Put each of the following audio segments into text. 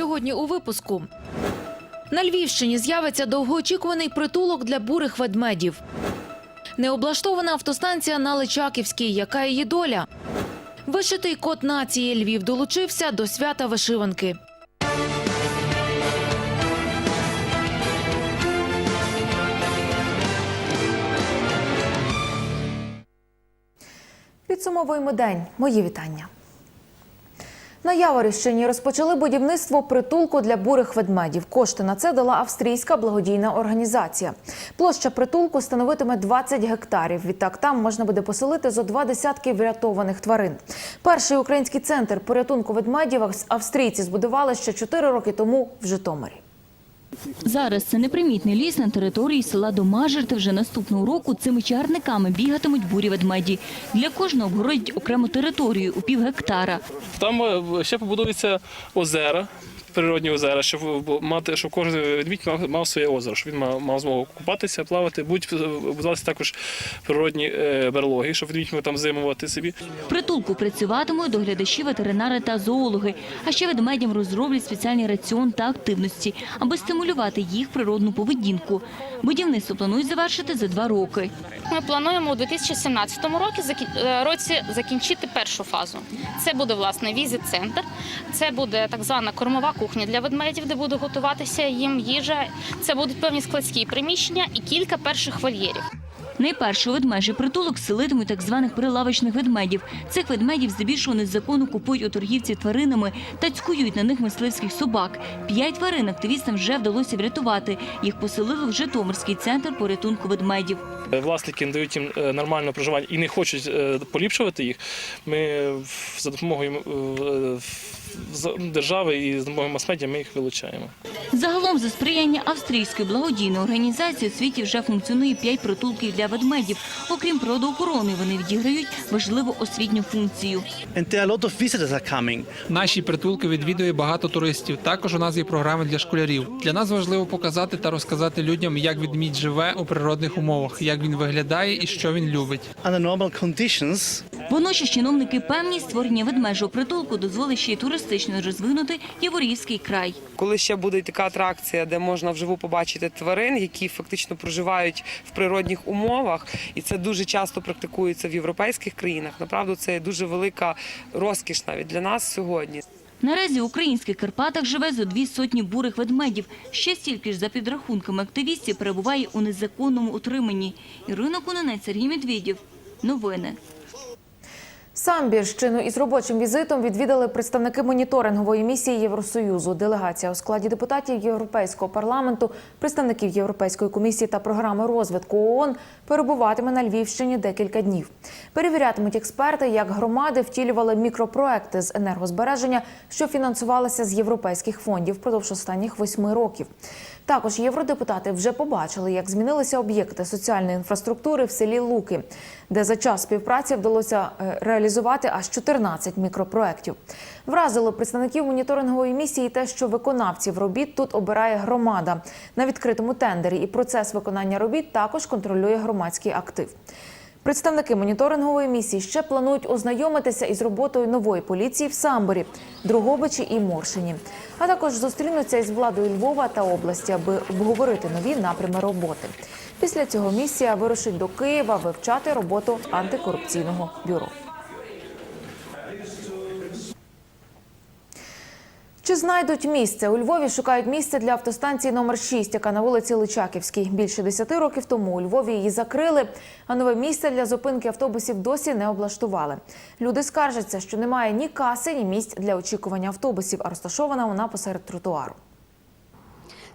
Сьогодні у випуску. На Львівщині з'явиться довгоочікуваний притулок для бурих ведмедів. Необлаштована автостанція на Личаківській. Яка її доля? Вишитий код нації Львів долучився до свята вишиванки. Підсумовуємо день. Мої вітання. На Яворівщині розпочали будівництво притулку для бурих ведмедів. Кошти на це дала австрійська благодійна організація. Площа притулку становитиме 20 гектарів. Відтак там можна буде поселити зо два десятки врятованих тварин. Перший український центр порятунку ведмедів австрійці збудували ще 4 роки тому в Житомирі. Зараз це непримітний ліс на території села Домажерти. вже наступного року цими чарниками бігатимуть бурі ведмеді. Для кожного обгородять окрему територію у пів гектара. Там е, ще побудуються озера, природні озера, щоб мати, щоб кожен ведмідь мав, мав своє озеро, щоб він мав, мав змогу купатися, плавати, будуть будуватися також природні е, берлоги, щоб ведмідь міг там зимувати собі. В притулку працюватимуть доглядачі, ветеринари та зоологи. А ще ведмедям розроблять спеціальний раціон та активності, аби стимулювати їх природну поведінку. Будівництво планують завершити за два роки. Ми плануємо у 2017 році закі- е, році закінчити першу фазу. Це буде власне візит-центр, це буде так звана кормова кухня для ведмедів, де буде готуватися їм їжа. Це будуть певні складські приміщення і кілька перших вольєрів. Найперший ведмежий притулок селитимуть так званих прилавочних ведмедів. Цих ведмедів здебільшого незаконно купують у торгівці тваринами та цькують на них мисливських собак. П'ять тварин активістам вже вдалося врятувати. Їх поселили в Житомирський центр порятунку ведмедів. Власники не дають їм е, нормальне проживання і не хочуть е, поліпшувати їх. Ми е, за допомогою держави і допомогою мас-медіа ми їх вилучаємо. Загалом, за сприяння австрійської благодійної організації, у світі вже функціонує п'ять притулків для ведмедів. Окрім природоохорони, вони відіграють важливу освітню функцію. And there are a lot of visitors are coming. Наші притулки відвідує багато туристів. Також у нас є програми для школярів. Для нас важливо показати та розказати людям, як відмідь живе у природних умовах, як він виглядає і що він любить. Under normal conditions, Водночас чиновники певні створення ведмежого притулку дозволить ще й туристично розвинути Яворівський край. Коли ще буде така атракція, де можна вживу побачити тварин, які фактично проживають в природних умовах, і це дуже часто практикується в європейських країнах. Направду це дуже велика розкіш навіть для нас сьогодні. Наразі в українських Карпатах живе зо дві сотні бурих ведмедів. Ще стільки ж за підрахунками активістів перебуває у незаконному утриманні. Ірина Куненець, Сергій Медведєв. Новини. Самбірщину із робочим візитом відвідали представники моніторингової місії Євросоюзу. Делегація у складі депутатів Європейського парламенту, представників Європейської комісії та програми розвитку ООН перебуватиме на Львівщині декілька днів. Перевірятимуть експерти, як громади втілювали мікропроекти з енергозбереження, що фінансувалися з європейських фондів впродовж останніх восьми років. Також євродепутати вже побачили, як змінилися об'єкти соціальної інфраструктури в селі Луки, де за час співпраці вдалося е, реалізувати аж 14 мікропроєктів. Вразило представників моніторингової місії те, що виконавців робіт тут обирає громада на відкритому тендері, і процес виконання робіт також контролює громадський актив. Представники моніторингової місії ще планують ознайомитися із роботою нової поліції в Самборі, Другобичі і Моршині, а також зустрінуться із владою Львова та області, аби обговорити нові напрями роботи. Після цього місія вирушить до Києва вивчати роботу антикорупційного бюро. Чи знайдуть місце? У Львові шукають місце для автостанції номер 6, яка на вулиці Личаківській. Більше 10 років тому у Львові її закрили, а нове місце для зупинки автобусів досі не облаштували. Люди скаржаться, що немає ні каси, ні місць для очікування автобусів, а розташована вона посеред тротуару.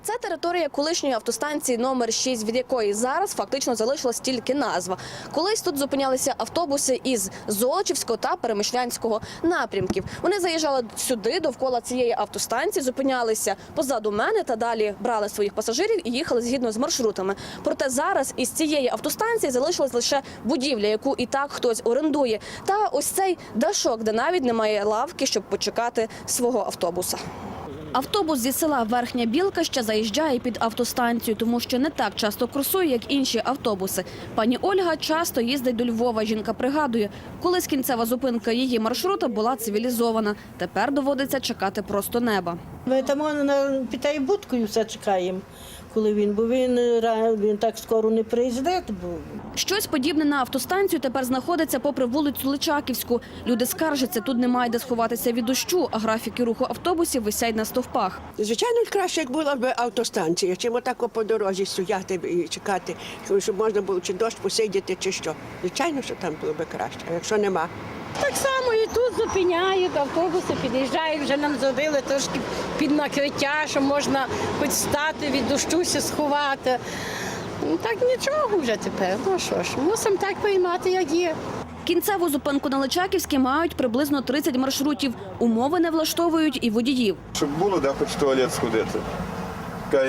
Це територія колишньої автостанції номер 6, від якої зараз фактично залишилась тільки назва. Колись тут зупинялися автобуси із Золочівського та Перемишлянського напрямків. Вони заїжджали сюди, довкола цієї автостанції, зупинялися позаду мене та далі брали своїх пасажирів і їхали згідно з маршрутами. Проте зараз із цієї автостанції залишилась лише будівля, яку і так хтось орендує. Та ось цей дашок, де навіть немає лавки, щоб почекати свого автобуса. Автобус зі села Верхня Білка ще заїжджає під автостанцію, тому що не так часто курсує, як інші автобуси. Пані Ольга часто їздить до Львова. Жінка пригадує, колись кінцева зупинка її маршрута була цивілізована. Тепер доводиться чекати просто неба. Ми там на пітай будкою все чекаємо, коли він, бо він, е, ра- він так скоро не приїжджає, бо Щось подібне на автостанцію тепер знаходиться попри вулицю Личаківську. Люди скаржаться, тут немає де сховатися від дощу, а графіки руху автобусів висять на стовпах. Звичайно, краще, як була б автостанція, чим отако по дорозі стояти і чекати, щоб можна було чи дощ посидіти, чи що. Звичайно, що там було б краще. А якщо нема, так само і тут зупиняють, автобуси під'їжджають, вже нам зробили трошки під накриття, що можна хоч стати від дощу сховати. Ну, Так нічого вже тепер. Ну що ж, мусимо так приймати, як є. Кінцеву зупинку на Личаківській мають приблизно 30 маршрутів. Умови не влаштовують і водіїв. Щоб було де хоч в туалет сходити.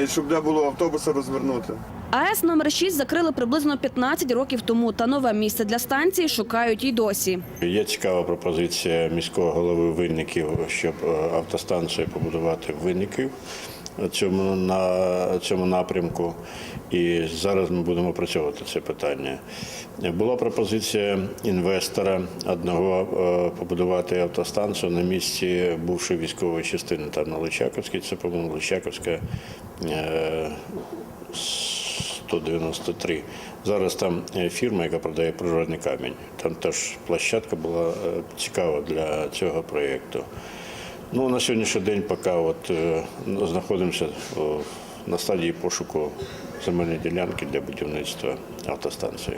І щоб де було автобуса розвернути. АЕС номер 6 закрили приблизно 15 років тому, та нове місце для станції шукають і досі. Є цікава пропозиція міського голови Винників, щоб е, автостанцію побудувати в Винників цьому на цьому напрямку. І зараз ми будемо опрацьовувати це питання. Була пропозиція інвестора одного е, побудувати автостанцію на місці бувшої військової частини там на Личаковській. Це, по-моєму, Личаковська. Е, 193. Зараз там е, фірма, яка продає природний камінь. Там теж площадка була е, цікава для цього проєкту. Ну, на сьогоднішній день поки от, е, знаходимося на стадії пошуку земельної ділянки для будівництва автостанції.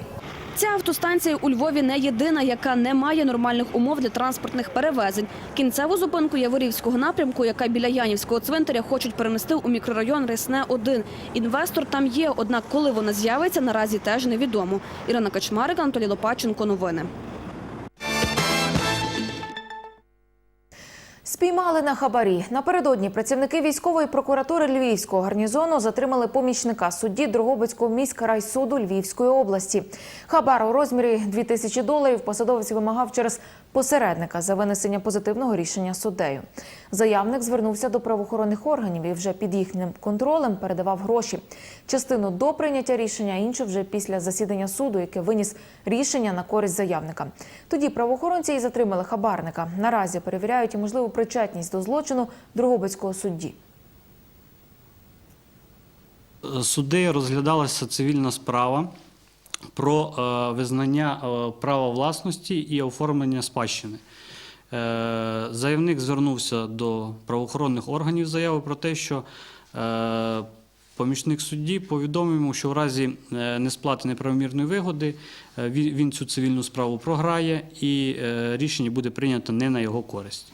Ця автостанція у Львові не єдина, яка не має нормальних умов для транспортних перевезень. Кінцеву зупинку Яворівського напрямку, яка біля Янівського цвинтаря, хочуть перенести у мікрорайон Ресне 1 Інвестор там є, однак коли вона з'явиться, наразі теж невідомо. Ірина Качмарик, Анатолій Лопаченко. Новини. Спіймали на хабарі. Напередодні працівники військової прокуратури Львівського гарнізону затримали помічника судді Дрогобицького міськрайсуду Львівської області. Хабар у розмірі 2000 доларів посадовець вимагав через посередника за винесення позитивного рішення суддею. Заявник звернувся до правоохоронних органів і вже під їхнім контролем передавав гроші. Частину до прийняття рішення, іншу вже після засідання суду, яке виніс рішення на користь заявника. Тоді правоохоронці і затримали хабарника. Наразі перевіряють і можливу причетність до злочину Дрогобицького судді. Суддею розглядалася цивільна справа про е, визнання е, права власності і оформлення спадщини. Е, Заявник звернувся до правоохоронних органів з заявою про те, що помічник судді повідомив йому, що в разі несплати неправомірної вигоди він цю цивільну справу програє і рішення буде прийнято не на його користь.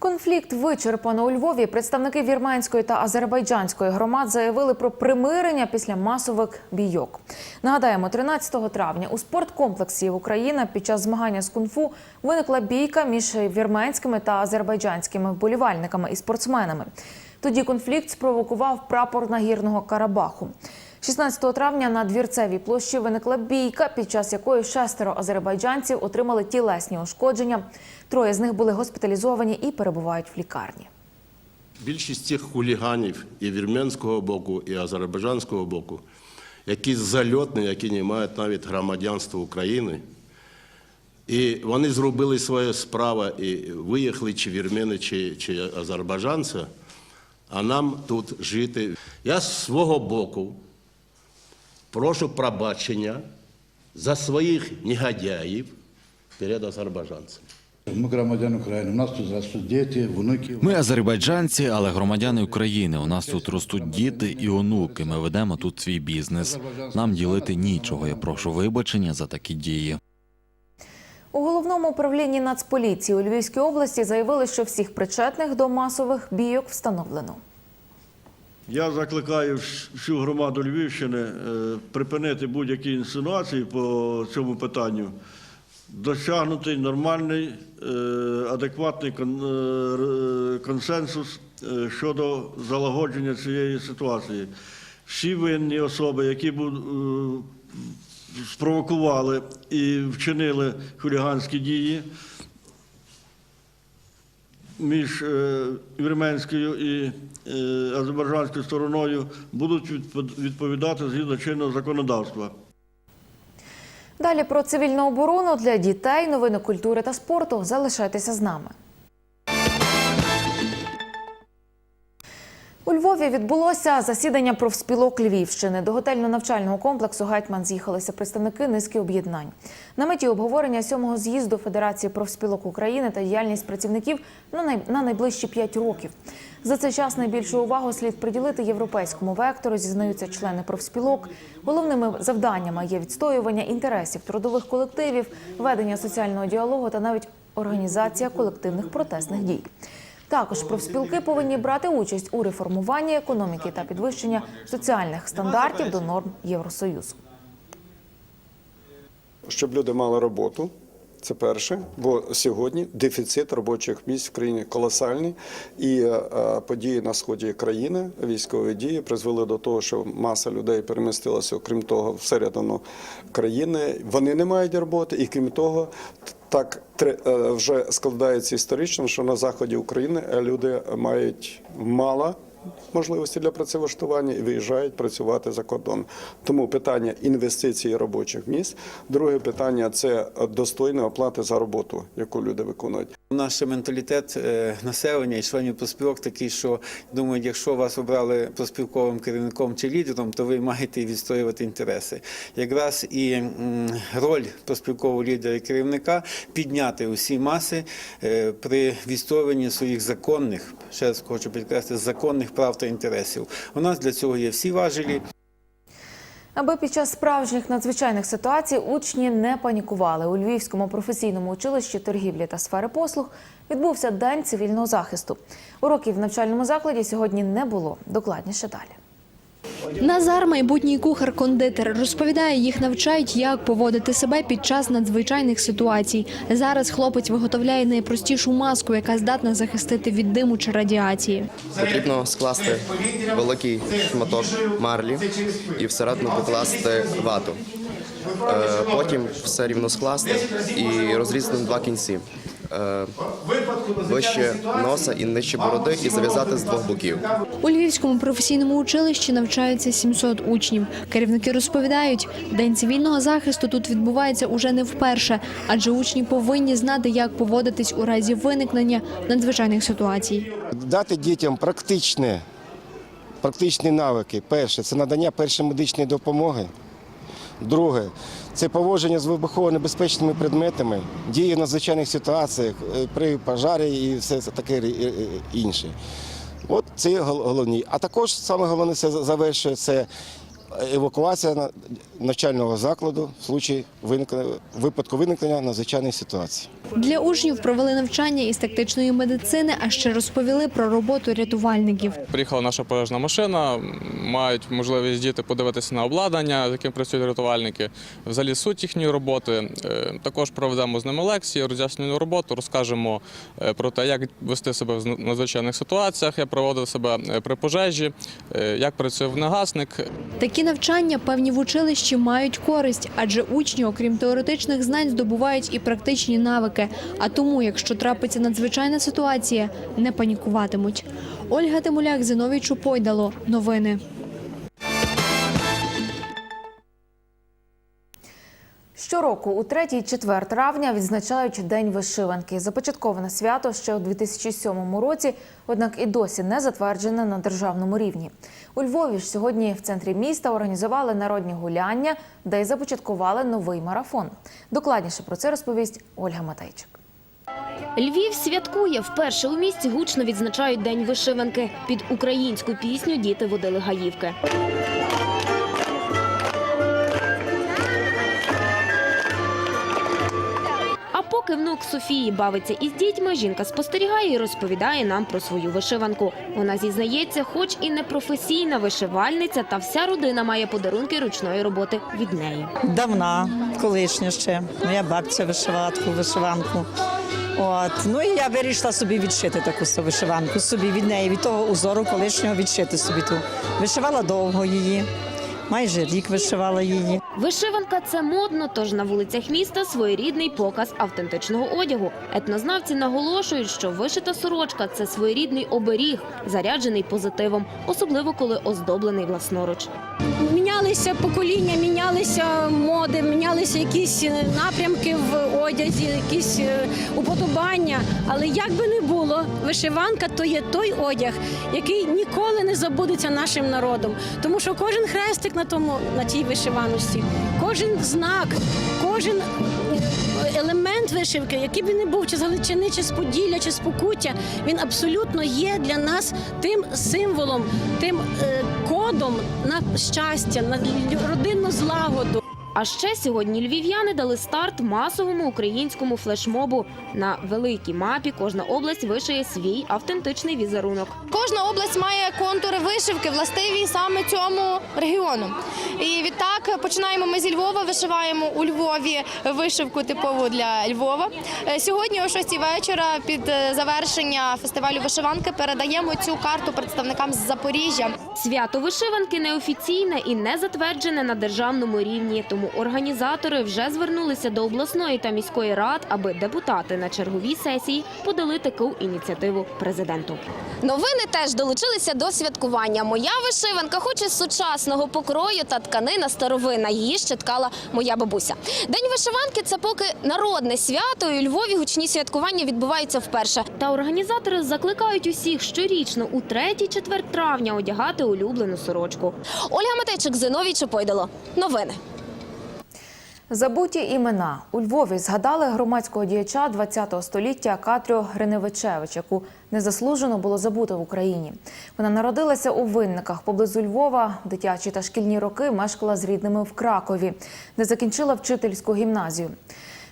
Конфлікт вичерпано у Львові. Представники вірменської та азербайджанської громад заявили про примирення після масових бійок. Нагадаємо, 13 травня у спорткомплексі Україна під час змагання з кунг-фу виникла бійка між вірменськими та азербайджанськими вболівальниками і спортсменами. Тоді конфлікт спровокував прапор нагірного Карабаху. 16 травня на двірцевій площі виникла бійка, під час якої шестеро азербайджанців отримали тілесні ушкодження. Троє з них були госпіталізовані і перебувають в лікарні. Більшість цих хуліганів і вірменського боку, і азербайджанського боку, які зальотні, які не мають навіть громадянства України. І вони зробили своє справу і виїхали чи вірмени, чи, чи азербайджанці, а нам тут жити. Я з свого боку прошу пробачення за своїх негодяїв перед азербайджанцями. Ми громадяни України. У нас тут ростуть діти, внуки. Ми азербайджанці, але громадяни України. У нас тут ростуть діти і онуки. Ми ведемо тут свій бізнес. Нам ділити нічого. Я прошу вибачення за такі дії. У головному управлінні Нацполіції у Львівській області заявили, що всіх причетних до масових бійок встановлено. Я закликаю всю громаду Львівщини е, припинити будь-які інсинуації по цьому питанню, досягнути нормальний, е, адекватний е, консенсус щодо залагодження цієї ситуації. Всі винні особи, які спровокували і вчинили хуліганські дії, між е, вірменською і е, азербайджанською стороною будуть відпо- відповідати згідно чинного законодавства. Далі про цивільну оборону для дітей, новини культури та спорту. Залишайтеся з нами. У Львові відбулося засідання профспілок Львівщини. До готельно-навчального комплексу Гетьман з'їхалися представники низки об'єднань. На меті обговорення сьомого з'їзду Федерації профспілок України та діяльність працівників на найближчі п'ять років. За цей час найбільшу увагу слід приділити європейському вектору, зізнаються члени профспілок. Головними завданнями є відстоювання інтересів трудових колективів, ведення соціального діалогу та навіть організація колективних протестних дій. Також профспілки повинні брати участь у реформуванні економіки та підвищення соціальних стандартів до норм Євросоюзу. щоб люди мали роботу. Це перше, бо сьогодні дефіцит робочих місць в країні колосальний, і е, події на сході країни, військові дії призвели до того, що маса людей перемістилася, окрім того, всередину країни. Вони не мають роботи, і крім того, так е, вже складається історично, що на заході України е, люди мають мало можливості для працевлаштування і виїжджають працювати за кордон. Тому питання інвестицій робочих місць. Друге питання це достойна оплата за роботу, яку люди виконують. У нас менталітет е, населення і членів проспілок такий, що думають, якщо вас обрали проспілковим керівником чи лідером, то ви маєте відстоювати інтереси. Якраз і роль проспілкового лідера і керівника підняти усі маси е, при відстоюванні своїх законних, ще раз хочу підкреслити, законних прав та інтересів. У нас для цього є всі важелі. Аби під час справжніх надзвичайних ситуацій учні не панікували у Львівському професійному училищі торгівлі та сфери послуг відбувся день цивільного захисту. Уроків в навчальному закладі сьогодні не було. Докладніше далі. Назар, майбутній кухар-кондитер, розповідає, їх навчають, як поводити себе під час надзвичайних ситуацій. Зараз хлопець виготовляє найпростішу маску, яка здатна захистити від диму чи радіації. Потрібно скласти великий шматок марлі і всередину покласти вату. Е, Потім все рівно скласти і розрізати два кінці. Е, Вище носа і нижче бороди, і зав'язати з двох боків. У Львівському професійному училищі навчаються 700 учнів. Керівники розповідають, день цивільного захисту тут відбувається уже не вперше, адже учні повинні знати, як поводитись у разі виникнення надзвичайних ситуацій. дати дітям практичні, практичні навики. Перше це надання першої медичної допомоги. Друге це поводження з вибухово-небезпечними предметами, дії в надзвичайних ситуаціях е, при пожарі і все таке е, е, інше. От це гол- головні. А також саме головне це завершує це евакуація навчального закладу в случаї випадку виникнення надзвичайної ситуації. Для учнів провели навчання із тактичної медицини, а ще розповіли про роботу рятувальників. Приїхала наша пожежна машина, мають можливість діти подивитися на обладнання, з яким працюють рятувальники, взагалі суть їхньої роботи. Е, Також проведемо з ними лекції, роз'яснювальну роботу, розкажемо е, про те, як вести себе в надзвичайних ситуаціях, як проводив себе е, при пожежі, як працює вогнегасник. Такі навчання певні в училищі мають користь, адже учні, окрім теоретичних знань, здобувають і практичні навики. А тому, якщо трапиться надзвичайна ситуація, не панікуватимуть. Ольга Тимуляк, Зиновій Чупойдало. Новини. Щороку у 3-4 травня відзначають День вишиванки. Започатковане свято ще у 2007 році, однак і досі не затверджене на державному рівні. У Львові ж сьогодні в центрі міста організували народні гуляння, де й започаткували новий марафон. Докладніше про це розповість Ольга Матейчик. Львів святкує. Вперше у місті гучно відзначають День вишиванки. Під українську пісню діти водили гаївки. Поки внук Софії бавиться із дітьми, жінка спостерігає і розповідає нам про свою вишиванку. Вона зізнається, хоч і не професійна вишивальниця, та вся родина має подарунки ручної роботи від неї. Давна, колишня ще. Моя бабця вишивала таку вишиванку. От. Ну і я вирішила собі відшити таку вишиванку собі від неї, від того узору колишнього відшити собі ту. Вишивала довго її. Майже рік вишивала її. Вишиванка це модно, тож на вулицях міста своєрідний показ автентичного одягу. Етнознавці наголошують, що вишита сорочка це своєрідний оберіг, заряджений позитивом, особливо коли оздоблений власноруч. Мінялися покоління, мінялися моди, мінялися якісь е, напрямки в одязі, якісь е, уподобання. Але як би не було, вишиванка то є той одяг, який ніколи не забудеться нашим народом. Тому що кожен хрестик на тому на тій вишиваності, кожен знак, кожен е, елемент вишивки, який б він не був, чи з Галичини, чи з Поділля, чи з Покуття, він абсолютно є для нас тим символом, тим е, кодом на щастя, на родинну злагоду. А ще сьогодні львів'яни дали старт масовому українському флешмобу. На великій мапі кожна область вишиє свій автентичний візерунок. Кожна область має контури вишивки, властиві саме цьому регіону. І відтак починаємо ми зі Львова, вишиваємо у Львові вишивку типову для Львова. Е, Сьогодні о 6 вечора під е, завершення фестивалю вишиванки передаємо цю карту представникам з Запоріжжя. Свято вишиванки неофіційне і не затверджене на державному рівні. Тому організатори вже звернулися до обласної та міської рад, аби депутати на черговій сесії подали таку ініціативу президенту. Новини теж долучилися до святкування. Моя вишиванка, хоч із сучасного покрою та тканина старовина. Її ще ткала моя бабуся. День вишиванки це поки народне свято. І у Львові гучні святкування відбуваються вперше. Та організатори закликають усіх щорічно у 3-4 травня одягати улюблену сорочку. Ольга Матейчик, Зиновій Чепойдало. Новини. Забуті імена у Львові згадали громадського діяча ХХ століття Катрю Гриневичевич, яку незаслужено було забуто в Україні. Вона народилася у винниках поблизу Львова. Дитячі та шкільні роки мешкала з рідними в Кракові, де закінчила вчительську гімназію.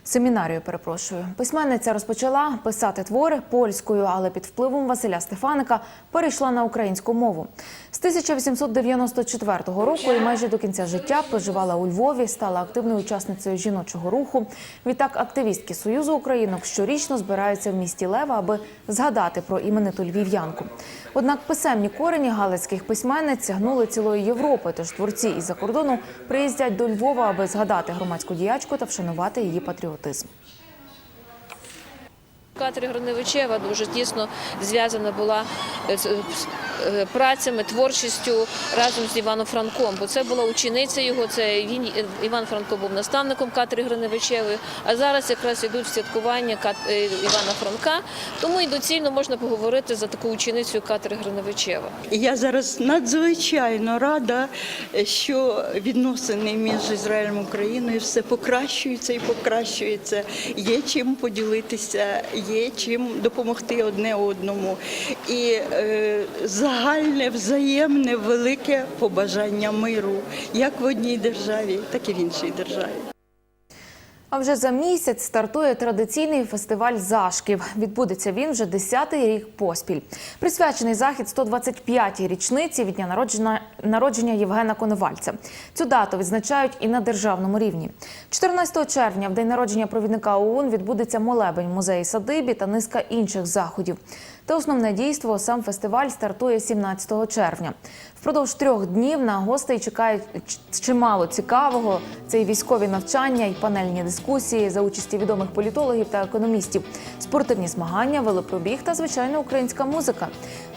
Семінарію перепрошую. Письменниця розпочала писати твори польською, але під впливом Василя Стефаника перейшла на українську мову. З 1894 року і майже до кінця життя проживала у Львові, стала активною учасницею жіночого руху. Відтак, активістки Союзу Українок щорічно збираються в місті Лева, аби згадати про імениту львів'янку. Однак писемні корені галицьких письменниць сягнули цілої Європи, тож творці із-за кордону приїздять до Львова, аби згадати громадську діячку та вшанувати її патріотизм патріотизм. Катерина Гриневичева дуже тісно зв'язана була з е, працями, творчістю разом з Іваном Франком, бо це була учениця його. Це він Іван Франко був наставником Катери Гриневичевої. А зараз якраз йдуть святкування е, Івана Франка. Тому і доцільно можна поговорити за таку ученицю Катери Гриневичева. Я зараз надзвичайно рада, що відносини між Ізраїлем і Україною все покращуються і покращуються. Є чим поділитися, є чим допомогти одне одному. І е, загальне, взаємне, велике побажання миру як в одній державі, так і в іншій державі. А вже за місяць стартує традиційний фестиваль зашків. Відбудеться він вже 10-й рік поспіль. Присвячений захід 125-й річниці від дня народження, народження Євгена Коновальця. Цю дату відзначають і на державному рівні. 14 червня, в день народження провідника ОУН, відбудеться молебень музеї садибі та низка інших заходів. Та основне дійство сам фестиваль стартує 17 червня. Впродовж трьох днів на гостей чекають чимало цікавого. Це і військові навчання, і панельні дискусії за участі відомих політологів та економістів, спортивні змагання, велопробіг та звичайно українська музика.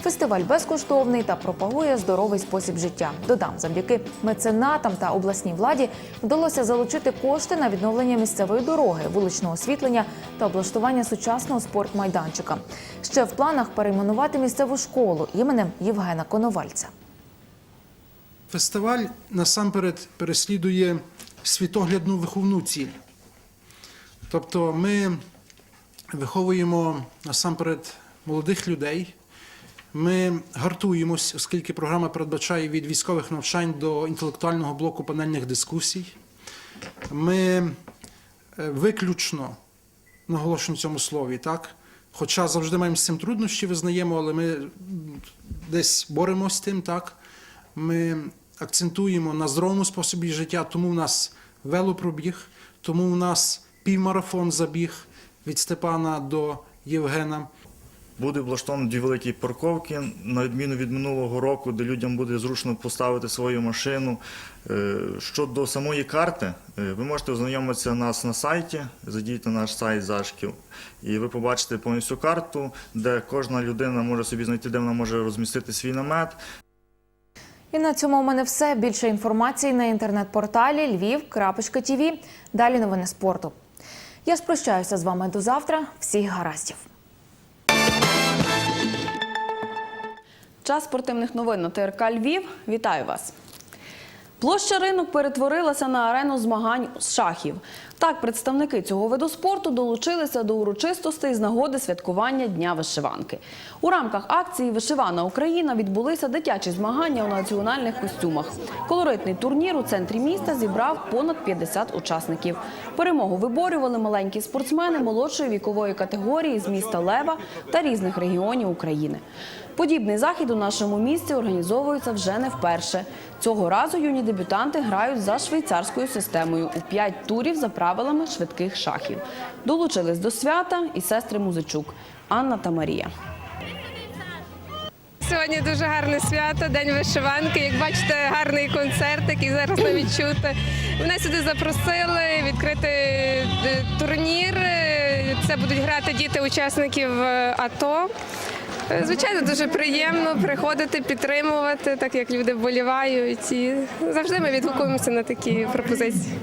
Фестиваль безкоштовний та пропагує здоровий спосіб життя. Додам, завдяки меценатам та обласній владі вдалося залучити кошти на відновлення місцевої дороги, вуличного освітлення та облаштування сучасного спортмайданчика. Ще в планах перейменувати місцеву школу іменем Євгена Коновальця. Фестиваль насамперед переслідує світоглядну виховну ціль. Тобто ми виховуємо насамперед молодих людей, ми гартуємось, оскільки програма передбачає від військових навчань до інтелектуального блоку панельних дискусій. Ми е, виключно наголошую на цьому слові, так? Хоча завжди маємо з цим труднощі, визнаємо, але ми десь боремось з тим, так? Ми акцентуємо на здоровому способі життя, тому в нас велопробіг, тому в нас півмарафон забіг від Степана до Євгена. Буде влаштовано дві великі парковки, на відміну від минулого року, де людям буде зручно поставити свою машину. Е, Щодо самої карти, е, ви можете ознайомитися нас на сайті, на наш сайт Зашків, і ви побачите повністю карту, де кожна людина може собі знайти, де вона може розмістити свій намет. І на цьому у мене все. Більше інформації на інтернет-порталі lviv.tv. Далі новини спорту. Я ж прощаюся з вами до завтра. Всіх гараздів. Час спортивних новин на ТРК Львів. Вітаю вас. Площа ринок перетворилася на арену змагань з шахів. Так, представники цього виду спорту долучилися до урочистостей з нагоди святкування Дня вишиванки. У рамках акції Вишивана Україна відбулися дитячі змагання у національних костюмах. Колоритний турнір у центрі міста зібрав понад 50 учасників. Перемогу виборювали маленькі спортсмени молодшої вікової категорії з міста Лева та різних регіонів України. Подібний захід у нашому місті організовується вже не вперше. Цього разу юні дебютанти грають за швейцарською системою у п'ять турів за правилами швидких шахів. Долучились до свята і сестри Музичук Анна та Марія. Сьогодні дуже гарне свято, день вишиванки. Як бачите, гарний концерт, який зараз навіть чути. Мене сюди запросили відкрити е, турнір. Це будуть грати діти учасників е, АТО. Е, Звичайно, дуже приємно приходити, підтримувати, так як люди вболівають. І завжди ми відгукуємося на такі пропозиції.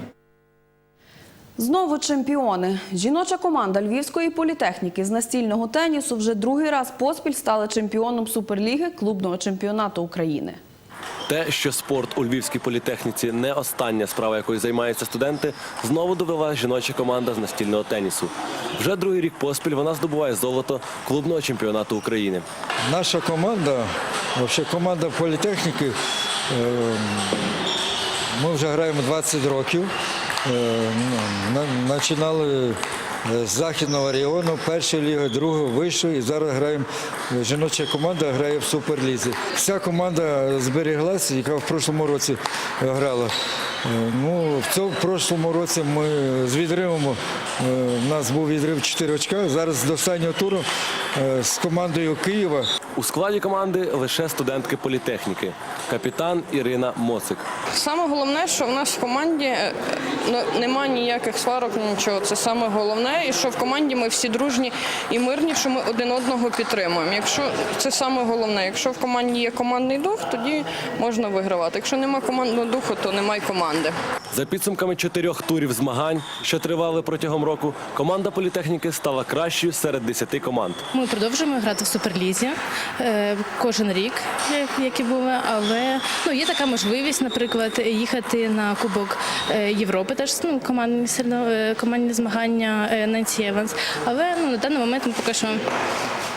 Знову чемпіони. Жіноча команда Львівської політехніки з настільного тенісу вже другий раз поспіль стала чемпіоном Суперліги клубного чемпіонату України. Те, що спорт у Львівській політехніці не остання справа, якою займаються студенти, знову довела жіноча команда з настільного тенісу. Вже другий рік поспіль вона здобуває золото клубного чемпіонату України. Наша команда, взагалі команда політехніки, е, ми вже граємо 20 років. Е, ну, на- Починали е, з західного регіону, перша ліга, друга, вища, і зараз граємо. е, Жіноча команда грає в суперлізі. Вся команда зберіглася, яка в прошлому році е, грала. Е, Ну, в цьому в прошлому році ми з відривом, е, у нас був відрив 4 очка. Зараз до останнього туру е, з командою Києва У складі команди лише студентки політехніки, капітан Ірина Моцик. Саме головне, що в нас в команді е, ну, немає ніяких сварок, нічого. Це саме головне, і що в команді ми всі дружні і мирні, що ми один одного підтримуємо. Якщо це саме головне, якщо в команді є командний дух, тоді можна вигравати. Якщо немає командного духу, то немає команди. За підсумками чотирьох турів змагань, що тривали протягом року, команда політехніки стала кращою серед десяти команд. Ми продовжуємо грати в суперлізі е, кожен рік, як, і було. Але ну є така можливість, наприклад, їхати на Кубок е, Європи, теж ну, командні сильно е, командні змагання е, Nancy Але ну на даний момент ми поки що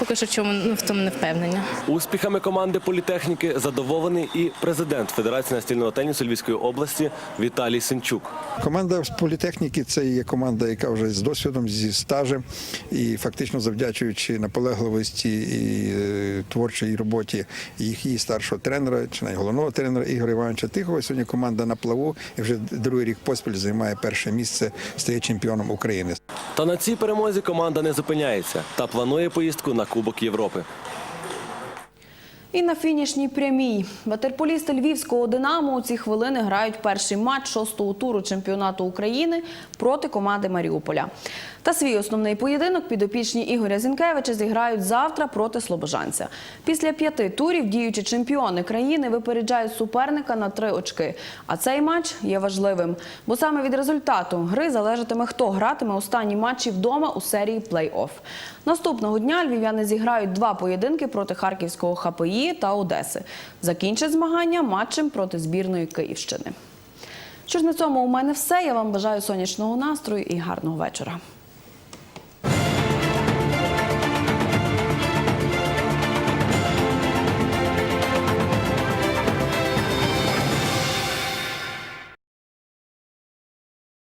поки що в чому ну, в тому не впевнені. Успіхами команди політехніки задоволений і президент Федерації настільного тенісу Львівської області Віталій Сенчук. Команда з політехніки це є команда, яка вже з досвідом, зі стажем, і фактично завдячуючи наполегливості і е, творчій роботі їх її старшого тренера, чи найголовного тренера Ігоря Івановича Тихова. Сьогодні команда на плаву і вже другий рік поспіль займає перше місце, стає чемпіоном України. Та на цій перемозі команда не зупиняється та планує поїздку на Кубок Європи. І на фінішній прямій ватерполісти львівського Динамо у ці хвилини грають перший матч шостого туру чемпіонату України проти команди Маріуполя. Та свій основний поєдинок підопічні Ігоря Зінкевича зіграють завтра проти Слобожанця. Після п'яти турів діючі чемпіони країни випереджають суперника на три очки. А цей матч є важливим, бо саме від результату гри залежатиме, хто гратиме останні матчі вдома у серії плей-офф. Наступного дня львів'яни зіграють два поєдинки проти харківського ХПІ та Одеси. Закінчать змагання матчем проти збірної Київщини. Що ж на цьому у мене все. Я вам бажаю сонячного настрою і гарного вечора.